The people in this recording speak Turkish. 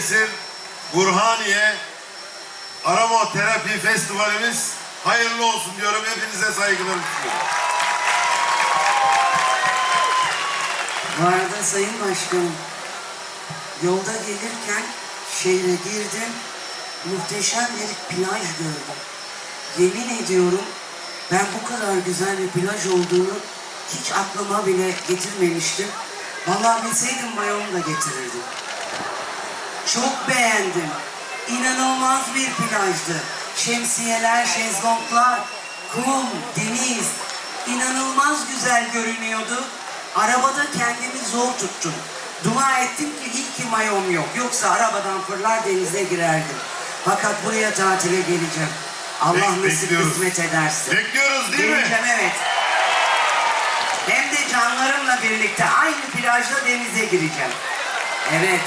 Balıkesir Burhaniye Aromaterapi Festivalimiz hayırlı olsun diyorum. Hepinize saygılarımı sunuyorum. Bu arada Sayın Başkanım, yolda gelirken şehre girdim, muhteşem bir plaj gördüm. Yemin ediyorum ben bu kadar güzel bir plaj olduğunu hiç aklıma bile getirmemiştim. Vallahi bilseydim mayomu da getirirdim. Çok beğendim. İnanılmaz bir plajdı. Şemsiyeler, şezlonglar, kum, deniz. İnanılmaz güzel görünüyordu. Arabada kendimi zor tuttum. Dua ettim ki iyi ki mayom yok. Yoksa arabadan fırlar denize girerdim. Fakat buraya tatile geleceğim. Allah Bek- nasip bekliyoruz. kısmet ederse. Bekliyoruz değil mi? Geleceğim evet. Hem de canlarımla birlikte aynı plajda denize gireceğim. Evet.